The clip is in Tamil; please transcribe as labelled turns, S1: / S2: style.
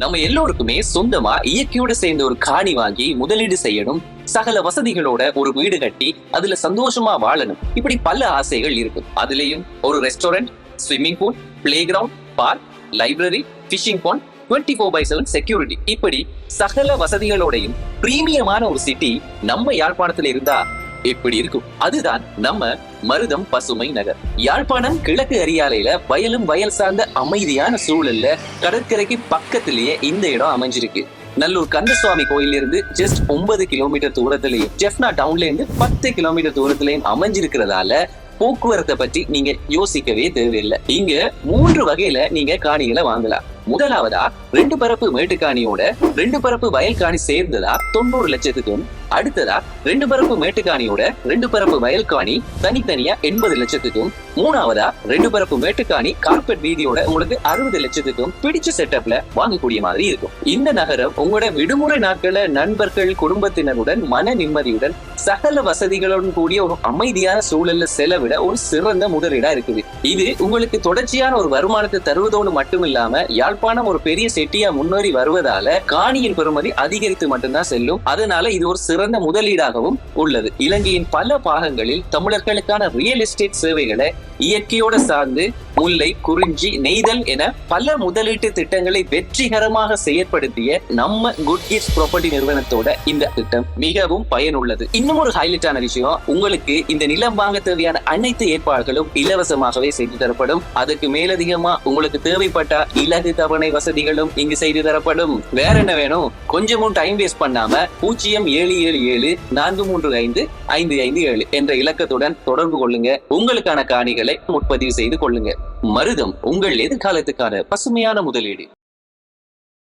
S1: நம்ம எல்லோருக்குமே சொந்தமா இயற்கையோட சேர்ந்த ஒரு காணி வாங்கி முதலீடு செய்யணும். சகல வசதிகளோட ஒரு வீடு கட்டி அதுல சந்தோஷமா வாழணும். இப்படி பல ஆசைகள் இருக்கு. அதுலயும் ஒரு restaurant swimming pool play ground park library fishing pond twenty four by seven security இப்படி சகல வசதிகளோடையும் பிரீமியமான ஒரு சிட்டி நம்ம யாழ்ப்பாணத்துல இருந்தா இப்படி இருக்கும். அதுதான் நம்ம மருதம் பசுமை நகர். யாழ்ப்பாணம் கிழக்கு அரியாலையில வயலும் வயல் சார்ந்த அமைதியான சூழல்ல கடற்கரைக்கு பக்கத்திலேயே இந்த இடம் அமைஞ்சிருக்கு. நல்லூர் கந்தசுவாமி கோயில்ல இருந்து ஜஸ்ட் ஒன்பது கிலோமீட்டர் தூரத்திலையும் ஜெஃப்னா டவுன்ல இருந்து பத்து கிலோமீட்டர் தூரத்திலையும் அமைஞ்சிருக்கிறதால போக்குவரத்தை பற்றி நீங்க யோசிக்கவே தேவையில்லை. இங்க மூன்று வகையில நீங்க காணிகளை வாங்கலாம். முதலாவதா ரெண்டு பரப்பு மேட்டுக்காணியோட ரெண்டு பரப்பு வயல்காணி சேர்ந்ததா தொண்ணூறு லட்சத்துக்கும் அடுத்ததா ரெண்டு பரப்பு மேட்டுக்காணியோட ரெண்டு பரப்பு வயல்காணி தனித்தனியா எண்பது லட்சத்துக்கும் மூணாவதா ரெண்டு பரப்பு மேட்டுக்காணி கார்பெட் வீதியோட உங்களுக்கு அறுபது லட்சத்துக்கும் பிடிச்ச செட்டப்ல வாங்கக்கூடிய மாதிரி இருக்கும். இந்த நகரம் உங்களோட விடுமுறை நாட்கள நண்பர்கள் குடும்பத்தினருடன் மன நிம்மதியுடன் சகல வசதிகளுடன் கூடிய ஒரு அமைதியான சூழல்ல செலவிட ஒரு சிறந்த முதலீடா இருக்குது. இது உங்களுக்கு தொடர்ச்சியான ஒரு வருமானத்தை தருவதோடு மட்டும் இல்லாம யாழ்ப்பாணம் ஒரு பெரிய செட்டியா முன்னேறி வருவதால காணியின் பெறுமதி அதிகரித்து மட்டும்தான் செல்லும். அதனால இது ஒரு சிறந்த முதலீடாகவும் உள்ளது. இலங்கையின் பல பாகங்களில் தமிழர்களுக்கான ரியல் எஸ்டேட் சேவைகளை இயற்கையோட சார்ந்து முல்லை குறிஞ்சி நெய்தல் என பல முதலீட்டு திட்டங்களை வெற்றிகரமாக செயற்படுத்திய நம்ம குட் கிட்ஸ் ப்ராப்பர்ட்டி நிறுவனத்தோட இந்த திட்டம் மிகவும் பயனுள்ளது. இன்னும் ஒரு ஹைலைட்டான விஷயம் உங்களுக்கு இந்த நிலம் வாங்க தேவையான அனைத்து ஏற்பாடுகளும் இலவசமாகவே செய்து தரப்படும். அதுக்கு மேலதிகமா உங்களுக்கு தேவைப்பட்ட இலகு தவணை வசதிகளும் இங்கு செய்து தரப்படும். வேற என்ன வேணும்? கொஞ்சமும் டைம் வேஸ்ட் பண்ணாம பூஜ்ஜியம் ஏழு ஏழு ஏழு நான்கு மூன்று ஐந்து ஐந்து ஐந்து ஏழு என்ற இலக்கத்துடன் தொடர்பு கொள்ளுங்க. உங்களுக்கான காணிகளை முன்பதிவு செய்து கொள்ளுங்க. மருதம் உங்கள் எதிர்காலத்துக்கான பசுமையான முதலீடு.